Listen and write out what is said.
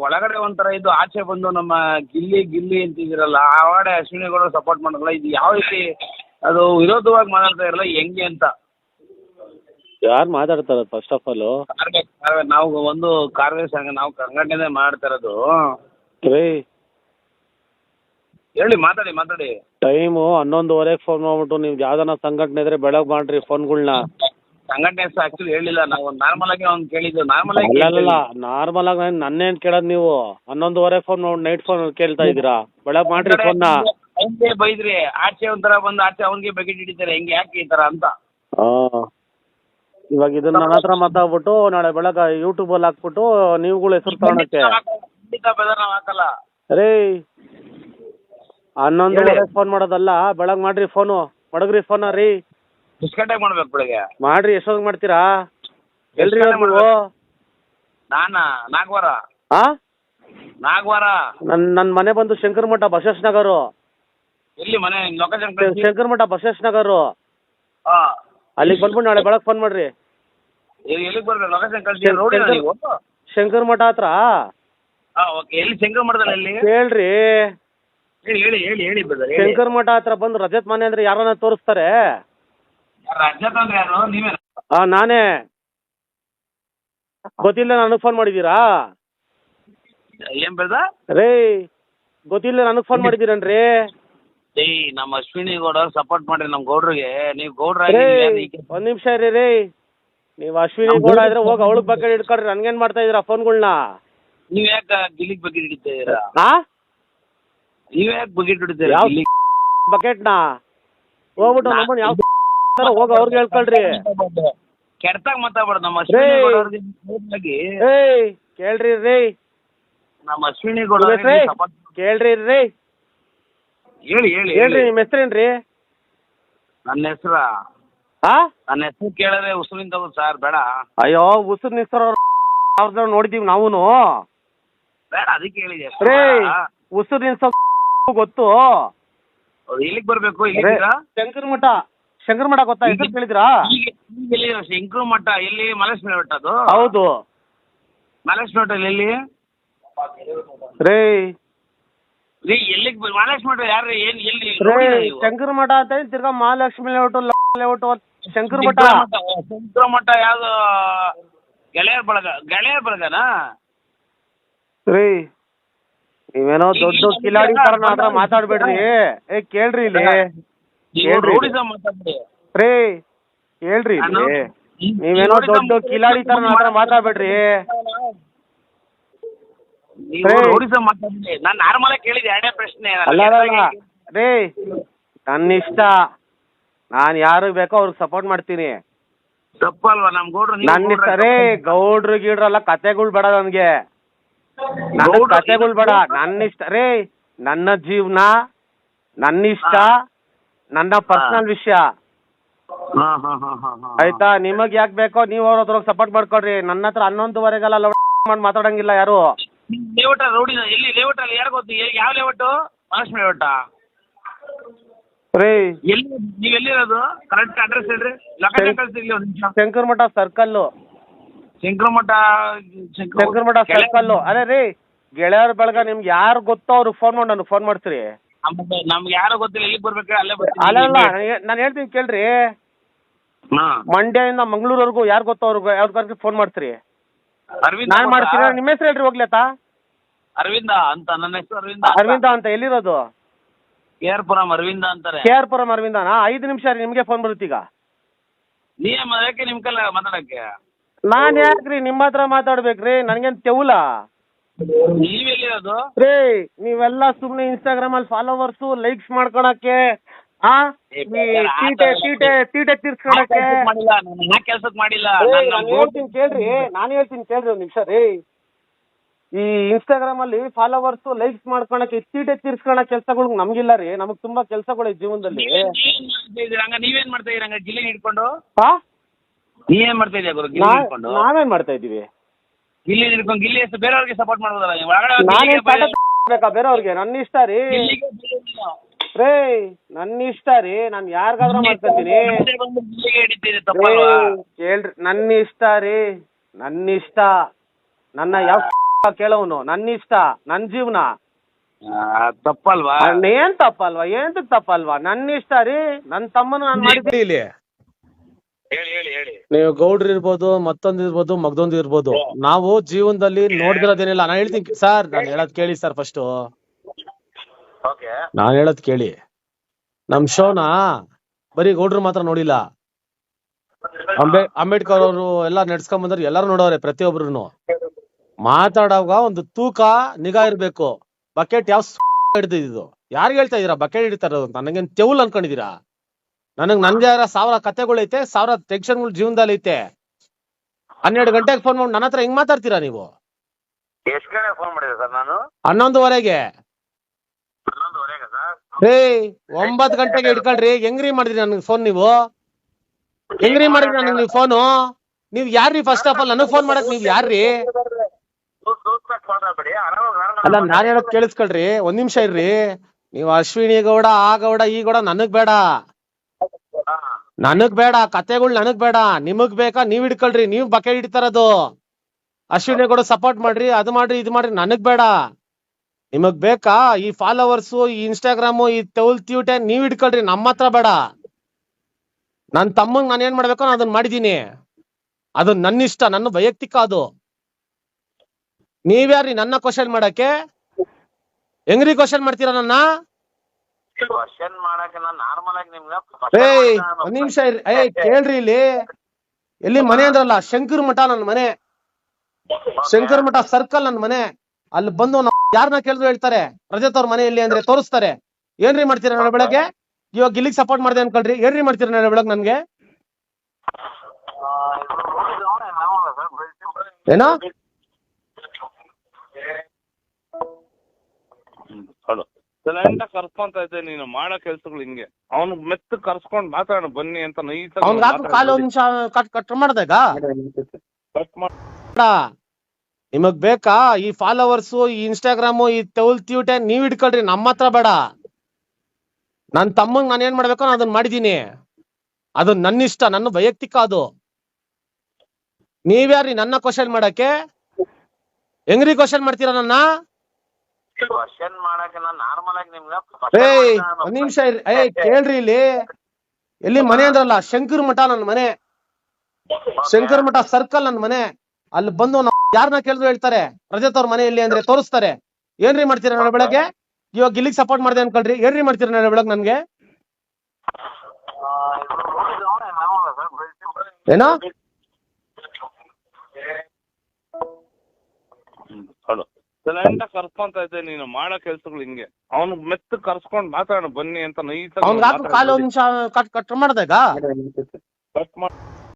ಒಳಗಡೆ ಒಂಥರ ಇದು ಆಚೆ ಬಂದು ನಮ್ಮ ಗಿಲ್ಲಿ ಗಿಲ್ಲಿ ಅಂತಿದ್ದೀರಲ್ಲ ಆ ಒಳಗಡೆ ಅಶ್ವಿನಿಗಳು ಸಪೋರ್ಟ್ ಮಾಡಲ್ಲ ಇದು ಯಾವ ರೀತಿ ಅದು ವಿರೋಧವಾಗಿ ಮಾತಾಡ್ತಾ ಇರಲ್ಲ ಹೆಂಗೆ ಅಂತ? ಯಾರು ಮಾತಾಡ್ತಾರೆ ಫಸ್ಟ್ ಆಫ್ ಆಲ್ ಕಾರ್ವೆ ಕಾರ್ವೆ ನಾವು ಒಂದು ಕಾರ್ವೆ ಸಂಘ ನಾವು ಸಂಘಟನೆ ಮಾಡ್ತಾ ಇರೋದು. ರೀ ಹೇಳಿ ಮಾತಾಡಿ ಮಾತಾಡಿ. ಟೈಮು ಹನ್ನೊಂದುವರೆಗೆ ಫೋನ್ ಮಾಡ್ಬಿಟ್ಟು ನೀವು ಯಾವ್ದಾನ ಸಂಘಟನೆ ಇದ್ರೆ ಬೆಳಗ್ಗೆ ಮಾಡ್ರಿ ಫೋನ್ಗಳ್ನ ಸಂಘಟನೆ ಹೆಸರು ಹೇಳಿಲ್ಲ. ನಾವು ನಾರ್ಮಲ್ ಆಗಿ ಅವ್ನು ಕೇಳಿದ್ದು ನಾರ್ಮಲ್ ಆಗಿ ಅಲ್ಲಲ್ಲ ನಾರ್ಮಲ್ ಆಗಿ ನಾನು ನನ್ನೇನು ಕೇಳೋದು ನೀವು. ಹನ್ನೊಂದುವರೆ ಫೋನ್ ನೋಡಿ ನೈಟ್ ಫೋನ್ ಕೇಳ್ತಾ ಇದ್ದೀರಾ? ಬೆಳಗ್ ಮಾಡ್ರಿ ಫೋನ್ ಅವ್ನಿಗೆ ಬೈದ್ರಿ? ಆಚೆ ಒಂಥರ ಬಂದು ಆಚೆ ಅವನ್ಗೆ ಬಕೆಟ್ ಹಿಡಿತಾರೆ. ಹೆಂಗೆ ಯಾಕೆ ಈ ಥರ ಅಂತ? ಹಾಂ ಇವಾಗ ಇದನ್ನ ನನ್ನ ಹತ್ರ ಮಾತಾಡ್ಬಿಟ್ಟು ನಾಳೆ ಬೆಳಗ್ಗೆ ಯೂಟ್ಯೂಬಲ್ಲಿ ಹಾಕ್ಬಿಟ್ಟು ನೀವುಗಳು ಹೆಸರು ತಗೊಳಕ್ಕೆ ಖಂಡಿತ ಬೆದರ್ ನಾವು ಹಾಕಲ್ಲ. ರೀ. ಹನ್ನೊಂದುವರೆ ಫೋನ್ ಮಾಡೋದಲ್ಲ ಬೆಳಗ್ ಮಾಡ್ರಿ ಫೋನು ಮಡಗ್ರಿ ಫೋನ ರೀ. ಮಾಡ್ಬೇಕು ಬೆಳಿಗ್ಗೆ ಮಾಡ್ರಿ ಎಷ್ಟೊತ್ತಿಗೆ ಮಾಡ್ತೀರಾ? ಎಲ್ರಿ ಎಷ್ಟ್ ನಾಗವಾರ ನಾನಾ? ನಾಗ್ವಾರ ನಾಗ್ವಾರ ನನ್ ಮನೆ ಬಂದು ಶಂಕರಮಠ ಬಸವೇಶ್ ನಗರು ಎಲ್ಲಿ ಮನೆ? ಲೊಕೇಶನ್ ಕಳಿಸಿ. ಶಂಕರ ಮಠ ಬಸವೇಶ್ ನಗರು ಹಾಂ ಅಲ್ಲಿಗೆ ಬಂದ್ಬಿಟ್ಟು ನಾಳೆ ಬೆಳಗ್ಗೆ ಫೋನ್ ಮಾಡ್ರಿ. ಎಲ್ಲಿಗೆ ಬರ್ಬೇಕು? ಲೊಕೇಶನ್ ಕಳಿಸಿ. ರೋಡಿನ ನೀವು? ಶಂಕರ ಮಠ ಹತ್ರ? ಹಾಂ ಓಕೆ ಎಲ್ಲಿ ಶಂಕರ ಮಠದಲ್ಲಿ ಎಲ್ಲಿ? ಹೇಳ್ರಿ ಹೇಳಿ ಹೇಳಿ ಹೇಳಿ ಹೇಳಿ ಬ್ರದರ್ ಹೇಳಿ. ಶಂಕರ ಮಠ ಹತ್ರ ಬಂದು ರಜತ್ ಮನೆ ಅಂದ್ರೆ ಯಾರನ್ನ ತೋರಿಸ್ತಾರೆ? ರಜತ್ ಅಂದ್ರೆ ಯಾರು? ನೀವೇ ಆ ನಾನೇ. ಗೊತ್ತಿಲ್ಲ ನನಗೆ ಫೋನ್ ಮಾಡಿದೀರಾ ಏನ್ ಬೇಡ ರೇ ಗೊತ್ತಿಲ್ಲ ನನಗೆ ಫೋನ್ ಮಾಡಿದ್ದೀರನ್ರಿ? ಏಯ್ ನಮ್ಮ ಅಶ್ವಿನಿ ಗೌಡ ಸಪೋರ್ಟ್ ಮಾಡ್ರಿ ನಮ್ಮ ಗೌಡ್ರಿಗೆ. ನೀವ್ ಗೌಡ್ರ ರೇ ಒಂದ್ ನಿಮಿಷ ಇರಿ ರೀ ನೀವ್ ಅಶ್ವಿನಿ ಗೌಡ ಆದ್ರೆ ಹೋಗಿ ಅವಳಗ್ ಬಗ್ಗೆ ಹಿಡ್ಕೊಳ್ರಿ ನನ್ಗೇನ್ ಮಾಡ್ತಾ ಇದೀರಾ ಫೋನ್ಗಳ್ನ? ನೀವ್ ಯಾಕೆ ಗಿಲಿಗ್ ಬಕೆಟ್ ಹಿಡಿತೀರಾ ಹಾ ನೀವ್ ಯಾಕೆ ಬಕೆಟ್ ಹಿಡಿತೀರಾ ಯಾವ ಗಿಲ್ಲಿ ಬಕೆಟ್ನ? ಹೋಗ್ಬಿಟ್ಟು ಯಾವ ಹೋಗಿ ಅವ್ರಿಗೆ ಹೇಳ್ಕೊಳ್ರಿ. ಕೆಟ್ಟಾಗ ಮಾತಾಡ್ಬಾರ್ದು ನಮ್ಮ ಅಶ್ವಿನಿ ರೇ. ಗೌಡ ಅವ್ರಿಗೆ ನೇರವಾಗಿ ಏಯ್ ಕೇಳ್ರಿ ರೀ ನಮ್ಮ ಅಶ್ವಿನಿ ಗೌಡ ಅವ್ರಿಗೆ ಕೇಳ್ರಿ ರೀ ಹೇಳಿ ಹೇಳಿ ಹೇಳ್ರಿ ಹೇಳಿ ನಿಮ್ಮ ಹೆಸ್ರೇನ್ರಿ ನನ್ನ ಹೆಸರ ಹಾ ನನ್ನ ಹೆಸರು ಕೇಳಿದ್ರೆ ಉಸುರಿಂದ ಸರ್ ಬೇಡ. ಅಯ್ಯೋ ಉಸಿರು ನಿಸ್ತಾರ ಅವ್ರನ್ನ ನೋಡಿದೀವಿ ನಾವೂನು. ಬೇಡ ಅದಕ್ಕೆ ಹೇಳಿದೆ. ರೇ ಉಸಿರು ನಿಲ್ಸೋ ಗೊತ್ತು. ಇಲ್ಲಿಗೆ ಬರ್ಬೇಕು ಶಂಕರ್ ಶಂಕರ ಮಠ. ಶಂಕರ ಮಠ ಗೊತ್ತಾ? ಹೆಸರು ಕೇಳಿದ್ರಾ ಈಗ ಈಗ ಎಲ್ಲಿ ಶಂಕರ ಮಠ ಎಲ್ಲಿ ಮಲೇಶ್ವರ ಮಠ ಅದು? ಹೌದು. ಮಲೇಶ್ವರ ಬೆಟ್ಟ ಎಲ್ಲಿ? ರೇ ರೀ ಎಲ್ಲಿಗೆ ಮಲೇಶ್ವರ ಮಠ ಯಾರು ಏನ್ ಎಲ್ಲಿ ರೇ ನೋಡಿಲ್ಲ ನೀವು? ಶಂಕರ ಮಠ ಅಂತ ಹೇಳಿ ತಿರ್ಗಾ ಮಹಾಲಕ್ಷ್ಮಿ ಲೇಔಟು ಲೇಔಟು ಶಂಕರ ಮಠ. ಶಂಕರ ಮಠ ಶಂಕರ ಮಠ ಯಾವ್ದು? ಗೆಳೆಯರ್ ಬಳಗ ಗೆಳೆಯರ್ ಬಳಗನಾ? ರೀ ನೀವೇನೋ ದೊಡ್ಡ ಕಿಲಾಡಿ ತರ ಮಾತಾಡ್ಬೇಡ್ರಿ. ಏ ಕೇಳ್ರಿ ಇಲ್ಲಿ. ನೀವು ಹೇಳ್ರಿ. ರೌಡಿಸಮ್ ಮಾತಾಡ್ರಿ. ರೇ ಹೇಳ್ರಿ ನಾನು- ಈ- ನೀವೇನೋ ದೊಡ್ಡ ಕಿಲಾಡಿ ತರ ಹತ್ರ ಮಾತಾಡ್ಬೇಡ್ರಿ. ನೀವು ರೇ. ರೌಡಿಸಮ್ ಮಾತಾಡ್ರಿ. ನಾನು ನಾರ್ಮಲ್ ಆಗಿ ಕೇಳಿದೆ ಎರಡೇ ಪ್ರಶ್ನೆ. ನಾನು ಅಲ್ಲ ಅಲ್ಲ, ಅಲ್ಲ. ಕೆಟ್ಟದಾಗಿ- ರೇ ನನ್ನ ಇಷ್ಟ ನಾನು ಯಾರು ಬೇಕೋ ಅವ್ರಿಗೆ ಸಪೋರ್ಟ್ ಮಾಡ್ತೀನಿ. ತಪ್ಪಲ್ವಾ? ನಮ್ ಗೌಡ್ರು ನೀವು ನನ್ನ ಇಷ್ಟ ರೇ ಗೌಡ್ರು ಗೀಡ್ರಲ್ಲ ಕತೆಗಳು ಬೇಡ ನನಗೆ. ನನ್ನ ಗೌಡ್ರು- ಕತೆಗಳು ಬೇಡ. ನನ್ನ ಇಷ್ಟ ರೇ ನನ್ನ ಜೀವನ ನನ್ನ ಇಷ್ಟ ನನ್ನ ಪರ್ಸನಲ್ ವಿಷಯ. ಹಾ ಹಾ ಹಾ ಹಾ ಹಾ ಆಯ್ತಾ? ನಿಮಗ್ ಯಾಕೆ ಬೇಕೋ ನೀವು ಅವ್ರ ಹತ್ರ ಸಪೋರ್ಟ್ ಮಾಡ್ಕೊಡ್ರಿ ನನ್ನ ಹತ್ರ ಹನ್ನೊಂದುವರೆಗೆಲ್ಲ ಲವ್ ಮಾಡಿ ಮಾತಾಡಂಗಿಲ್ಲ ಯಾರು? ಲೇಔಟ್ ರೌಡಿ ಎಲ್ಲಿ ಲೇಔಟ್ ಅಲ್ಲಿ ಯಾರು ಗೊತ್ತು? ಎ- ಯಾವ ಲೇಔಟ್ ಮಹಾಲಕ್ಷ್ಮಿ ಲೇಔಟ್ ರೇ. ಎಲ್ಲಿ ನೀವು ಎಲ್ಲಿರೋದು? ಕರೆಕ್ಟ್ ಅಡ್ರೆಸ್ ಹೇಳ್ರಿ. ಲೊಕೇಶನ್ ಕಳಿಸ್ತಿರ್ಲಿ ಒಂದು ನಿಮಿಷ. ಶಂಕರ ಮಠ ಸರ್ಕಲ್ಲು ಶಂಕರ್ ಮಠ ಶಂಕರ ಮಠ ಸರ್ಕಲ್ಲು ಅದೇ ರೀ. ಗೆಳೆಯರ ಬಳಗ ನಿಮ್ಗೆ ಯಾರು ಗೊತ್ತೋ ಅವ್ರಿಗೆ ಫೋನ್ ಮಾಡಿ ನನಗೆ ಫೋನ್ ಮಾಡ್ತೀರಿ ನಮ್ಗೆ ನಮ್ಗೆ ಯಾರು ಗೊತ್ತಿಲ್ಲ ಎಲ್ಲಿಗೆ ಬರ್ಬೇಕು ಅಲ್ಲೇ ಅಲ್ಲ ಅಲ್ಲ ಬರ್ತೀನಿ ನಾನು ಹೇಳ್ತೀನಿ ಕೇಳ್ರಿ. ಹಾ. ಮಂಡ್ಯದಿಂದ ಮಂಗಳೂರವರೆಗೂ ಯಾರು ಗೊತ್ತೋ ಅವ್ರಿಗೆ ಯಾವ್ದಾದ್ರು ಫೋನ್ ಮಾಡ್ತೀರಿ. ಅರವಿಂದ ನಾನು? ಮಾಡ್ತೀನಿ ನಿಮ್ಮ ಹೆಸರು ಹೇಳ್ರಿ ಹೋಗ್ಲತ್ತಾ ಅರವಿಂದ ಅಂತ ನನ್ನ ಹೆಸರು ಅರವಿಂದ ಅರವಿಂದ ಅಂತ ಎಲ್ಲಿರೋದು? ಕೆ ಆರ್ ಪುರಂ ಅರವಿಂದ ಅಂತಾರೆ ಕೆ ಆರ್ ಪುರಂ ಅರವಿಂದನಾ? ಐದು ನಿಮಿಷ ರೀ ನಿಮಗೆ ಫೋನ್ ಬರುತ್ತೀಗ ನೀವೇ ಯಾಕೆ ನಿಮ್ ಕಲ್ಲ ಮಾತಾಡಕ್ಕೆ? ನಾನು ಯಾಕ್ರಿ ನಿಮ್ಮ ಹತ್ರ ಮಾತಾಡ್ಬೇಕ್ರಿ? ನನಗೇನು ತೆವುಲ? ನೀವೆಲ್ಲಿರೋದು ರೀ ನೀವೆಲ್ಲ ಸುಮ್ನೆ ಇನ್ಸ್ಟಾಗ್ರಾಮ್ ಅಲ್ಲಿ ಫಾಲೋವರ್ಸ್ ಲೈಕ್ಸ್ ಮಾಡ್ಕೊಳಕ್ಕೆ ಆ? ಏ, ಈ ತೀಟೆ ತೀಟೆ ತೀಟೆ ತೀರ್ಸ್ಕೊಳಕ್ಕೆ? ಮಾಡಿಲ್ಲ ನಾನು ಕೆಲ್ಸಕ್ಕೆ ಮಾಡಿಲ್ಲ. ನಾನು ಹೇಳ್ತೀನಿ ಕೇಳ್ರಿ ನಾನು ಹೇಳ್ತೀನಿ ಕೇಳ್ರಿ ಒಂದ್ ನಿಮಿಷ ರೀ. ಈ ಇನ್ಸ್ಟಾಗ್ರಾಮ್ ಅಲ್ಲಿ ಫಾಲೋವರ್ಸ್ ಲೈಕ್ಸ್ ಮಾಡ್ಕೊಳಕ್ಕೆ ಸೀಟೆ ತೀರ್ಸ್ಕೊಳ ಕೆಲ್ಸಗಳು ನಮ್ಗಿಲ್ಲ ರೀ. ನಮಗ್ ತುಂಬಾ ಕೆಲ್ಸಗಳು ಈ ಜೀವನದಲ್ಲಿ. ನೀವೇನ್ ಮಾಡ್ತಾ ಇದೀರ ನೀವೇನ್ ಮಾಡ್ತಾ ಗಿಲ್ಲಿ ಹಿಡ್ಕೊಂಡು? ಹಾ ನೀವೇನ್ ಮಾಡ್ತಾ ಇದೀಯ ಗುರು ಗಿಲ್ಲಿ ನಾ- ಹಿಡ್ಕೊಂಡು? ನಾವೇನ್ ಮಾಡ್ತಾ ಇದೀವಿ ಗಿಲ್ಲಿ ಹಿಡ್ಕೊಂಡು ಗಿಲ್ಲಿ ಹೆಸರು ಬೇರೆಯವ್ರಿಗೆ ಸಪೋರ್ಟ್ ಮಾಡೋದಲ್ಲ ನೀವು? ಒಳಗಡೆ ಹೋಗಿ ನಾನೇ ಗಿಲ್ಲಿಗೆ ಬೇಕಾ ಬೇರೆಯವ್ರಿಗೆ? ನನ್ನ ಇಷ್ಟ ರೀ. ಗಿಲ್ಲಿಗೆ ಬೈಯೋದಿಲ್ಲ. ರೇ ನನ್ನ ಇಷ್ಟ ರೀ. ನಾನು ಯಾರಿಗಾದ್ರೂ ಮಾಡ್ಕೊತೀನಿ. ಮುಂದೆ ಬಂದು ಗಿಲ್ಲಿಗೆ ಹಿಡಿತೀರಿ ತಪ್ಪಲ್ವಾ? ಕೇಳ್ರಿ. ನನ್ನ ಇಷ್ಟ ರೀ. ನನ್ನ ಇಷ್ಟ. ನನ್ನ ಯಾವ ಕೇಳೋನು ನನ್ನ ಇಷ್ಟ. ನನ್ನ ಜೀವನ. ಆ, ತಪ್ಪಲ್ವಾ? ಏನ್ ತಪ್ಪಲ್ವಾ? ಏನ್ ತಪ್ಪಲ್ವಾ? ನನ್ನ ಇಷ್ಟ ರೀ. ನನ್ನ ತಮ್ಮನ ನಾನು ಮಾಡಿದ್ದೆ. ಇಲ್ಲಿ. ಹೇಳಿ ಹೇಳಿ ಹೇಳಿ. ನೀವು ಗೌಡ್ರು ಇರ್ಬೋದು ಮತ್ತೊಂದು ಇರ್ಬೋದು ಮಗದೊಂದು ಇರ್ಬೋದು. ನಾವು ಜೀವನದಲ್ಲಿ ನೋಡ್ದಿರೋದೇನಿಲ್ಲ. ನಾನು ಹೇಳ್ತೀನಿ ಸರ್ ನಾನು ಹೇಳೋದ್ ಕೇಳಿ ಸರ್ ಫಸ್ಟ್ ಓಕೆ. ನಾನು ಹೇಳೋದ್ ಕೇಳಿ. ನಮ್ ಶೋನ ಬರೀ ಗೌಡ್ರು ಮಾತ್ರ ನೋಡಿಲ್ಲ. ಅಂಬೇ ಅಂಬೇಡ್ಕರ್ ಅವರು ಎಲ್ಲ ನಡ್ಸ್ಕೊಂಡ್ ಬಂದ್ರೆ ಎಲ್ಲಾರು ನೋಡೋರೆ ಪ್ರತಿಯೊಬ್ರು ಮಾತಾಡೋವಾಗ ಒಂದು ತೂಕ ನಿಗಾ ಇರ್ಬೇಕು. ಬಕೆಟ್ ಯಾವ ಹಿಡ್ದಿದ್ದು? ಯಾರು ಹೇಳ್ತಾ ಇದೀರಾ? ಬಕೆಟ್ ಹಿಡಿತಾ ಇರೋದು ಅಂತ ನನಗೇನ್ ತೆವಲ್ ಅನ್ಕೊಂಡಿದೀರಾ? ನನಗ್ ನನ್ಗೆ ಯಾರ ಸಾವಿರ ಕತೆಗಳೈತೆ ಸಾವಿರ ಟೆನ್ಷನ್ಗಳು ಜೀವನದಲ್ಲಿ ಐತೆ. ಹನ್ನೆರಡು ಗಂಟೆಗೆ ಫೋನ್ ಮಾಡಿ ನನ್ನ ಹತ್ರ ಹೆಂಗ್ ಮಾತಾಡ್ತೀರಾ ನೀವು? ಎಷ್ಟು ಗಂಟೆ ಫೋನ್ ಮಾಡಿದೆ ಸರ್ ನಾನು? ಹನ್ನೊಂದುವರೆಗೆ. ಹನ್ನೊಂದುವರೆಗೆ ಸರ್? ಹೇ ಒಂಬತ್ ಗಂಟೆಗೆ ಇಟ್ಕೊಳ್ರಿ ಹೆಂಗ್ರಿ ಮಾಡಿದ್ರಿ ನನಗೆ ಫೋನ್ ನೀವು? ಹೆಂಗ್ರಿ ಮಾಡಿದ್ರಿ ನನಗೆ ನೀವು ಫೋನು ನೀವ್ ಯಾರ್ರಿ ಫಸ್ಟ್ ಆಫ್ ಆಲ್ ನನಗ್ ಫೋನ್ ಮಾಡಕ್ ನೀವ್ ಯಾರ್ರಿ? ಅಲ್ಲ ನಾನ್ ಹೇಳಕ್ ಕೇಳಿಸ್ಕೊಳ್ರಿ. ಒಂದ್ ನಿಮಿಷ ಇರ್ರಿ. ನೀವು ಅಶ್ವಿನಿ ಗೌಡ ಆ ಗೌಡ ಈ ಗೌಡ ನನಗ್ ಬೇಡ. ನನಗ್ ಬೇಡ ಕತೆಗಳು ನನಗ್ ಬೇಡ. ನಿಮಗ್ ಬೇಕಾ? ನೀವ್ ಹಿಡ್ಕೊಳ್ರಿ. ನೀವ್ ಬಕೆ ಹಿಡಿತಾರದು. ಅಶ್ವಿನಿ ಕೂಡ ಸಪೋರ್ಟ್ ಮಾಡ್ರಿ ಅದು ಮಾಡ್ರಿ ಇದು ಮಾಡ್ರಿ. ನನಗ್ ಬೇಡ. ನಿಮಗ್ ಬೇಕಾ? ಈ ಫಾಲೋವರ್ಸ್ ಈ ಇನ್ಸ್ಟಾಗ್ರಾಮ್ ಈ ತೌಲ್ ತ್ಯೂಟೆ ನೀವ್ ಹಿಡ್ಕೊಳ್ರಿ. ನಮ್ಮ ಹತ್ರ ಬೇಡ. ನನ್ ತಮ್ಮಂಗ್ ನಾನು ಏನ್ ಮಾಡ್ಬೇಕೋ? ನಾನು ಅದನ್ನ ಮಾಡಿದೀನಿ. ಅದು ನನ್ನ ಇಷ್ಟ ನನ್ನ ವೈಯಕ್ತಿಕ ಅದು. ನೀವ್ಯಾರ್ರಿ ನನ್ನ ಕ್ವಶನ್ ಮಾಡಕ್ಕೆ? ಹೆಂಗ್ರಿ ಕ್ವಶನ್ ಮಾಡ್ತೀರಾ ನನ್ನ? ಕ್ವಶನ್ ಮಾಡಕ್ಕೆ ನಾನು ನಾರ್ಮಲ್ ಆಗಿ ನಿಮ್ಗೆ ಏಯ್ ಒಂದ್ ನಿಮಿಷ ಇರ್ರಿ. ಏಯ್ ಕೇಳ್ರಿ ಇಲ್ಲಿ. ಎಲ್ಲಿ ಮನೆ ಅಂದ್ರಲ್ಲ ಶಂಕರ್ ಮಠ ನನ್ ಮನೆ. ಶಂಕರ್ ಮಠ ಸರ್ಕಲ್ ನನ್ ಮನೆ. ಅಲ್ಲಿ ಬಂದು ಯಾರನ್ನ ಕೇಳಿದ್ರು ಹೇಳ್ತಾರೆ ರಜತ್ ಅವ್ರ ಮನೆ ಎಲ್ಲಿ ಅಂದ್ರೆ ತೋರಿಸ್ತಾರೆ. ಏನ್ರಿ ಮಾಡ್ತೀರಾ ನಾಳೆ ಬೆಳಗ್ಗೆ? ಇವಾಗ ಇಲ್ಲಿಗೆ ಸಪೋರ್ಟ್ ಮಾಡಿದೆ ಅನ್ಕೊಳ್ರಿ. ಏನ್ರಿ ಮಾಡ್ತೀರಾ ನಾಳೆ ಬೆಳಗ್ಗೆ ನನ್ಗೆ? ಏನೋ? ಸೈಲೆಂಟ್ ಕರ್ಸ್ಕೊಂತ ಇದ್ದೆ ನೀನು ಮಾಡೋ ಕೆಲ್ಸಗಳು ಹಿಂಗೆ. ಅವ್ನು ಮೆತ್ತ ಕರ್ಸ್ಕೊಂಡ್ ಮಾತಾಡೋಣ ಬನ್ನಿ ಅಂತ ನೈಸ್ ಅವ್ನ್ಗ್ ಹಾಕು ಕಾಲು ಒಂದ್ ನಿಮಿಷ ಕಟ್ ಕಟ್ ಮಾಡ್ದಾಗ ಕಟ್ ನಿಮಗ್ ಬೇಕಾ? ಈ ಫಾಲೋವರ್ಸ್ ಈ ಇನ್ಸ್ಟಾಗ್ರಾಮ್ ಈ ತೆವಲ್ ತ್ಯೂಟೆ ನೀವ್ ಇಟ್ಕೊಳ್ರಿ ನಮ್ಮ ಹತ್ರ ಬೇಡ. ನನ್ ತಮ್ಮಂಗ್ ನಾನು ಏನ್ ಮಾಡ್ಬೇಕು ನಾನು ಅದನ್ನ ಮಾಡಿದೀನಿ ಅದು ನನ್ನ ಇಷ್ಟ ನನ್ನ ವೈಯಕ್ತಿಕ ಅದು. ನೀವ್ಯಾರ್ರಿ ನನ್ನ ಕ್ವಶನ್ ಮಾಡಕ್ಕೆ? ಹೆಂಗ್ರಿ ಕ್ವಶನ್ ಮಾಡ್ತೀರಾ ನನ್ನ? ಕ್ವಶನ್ ಮಾಡಕ್ಕೆ ನಾನು ನಾರ್ಮಲ್ ಆಗಿ ನಿಮ್ಗೆ ಏಯ್ ಒಂದ್ ನಿಮಿಷ ಇರ್ರಿ ಏಯ್ ಕೇಳ್ರಿ ಇಲ್ಲಿ. ಎಲ್ಲಿ ಮನೆ ಅಂದ್ರಲ್ಲ ಶಂಕರ್ ಮಠ ನನ್ ಮನೆ. ಶಂಕರ್ ಮಠ ಸರ್ಕಲ್ ನನ್ ಮನೆ. ಅಲ್ಲಿ ಬಂದು ಯಾರನ್ನ ಕೇಳಿದ್ರು ಹೇಳ್ತಾರೆ ರಜತ್ ಅವ್ರ ಮನೆ ಎಲ್ಲಿ ಅಂದ್ರೆ ತೋರಿಸ್ತಾರೆ. ಏನ್ರಿ ಮಾಡ್ತೀರಾ ನಾಳೆ ಬೆಳಗ್ಗೆ? ಇವಾಗ ಇಲ್ಲಿಗೆ ಸಪೋರ್ಟ್ ಮಾಡಿದೆ ಅನ್ಕೊಳ್ರಿ. ಏನ್ರಿ ಮಾಡ್ತೀರಾ ನಾಳೆ ಬೆಳಗ್ಗೆ ನನ್ಗೆ? ಏನೋ? ಸೈಲೆಂಟ್ ಕರ್ಸ್ಕೊಂತ ಇದ್ದೆ ನೀನು ಮಾಡೋ ಕೆಲ್ಸಗಳು ಹಿಂಗೆ. ಅವ್ನು ಮೆತ್ತ ಕರ್ಸ್ಕೊಂಡ್ ಮಾತಾಡೋಣ ಬನ್ನಿ ಅಂತ ನೈಸ್ ಕಾಲು ಒಂದ್ ನಿಮಿಷ ಕಟ್ ಕಟ್ ಮಾಡ್ದಾಗ ಕಟ್ ಮಾಡಿ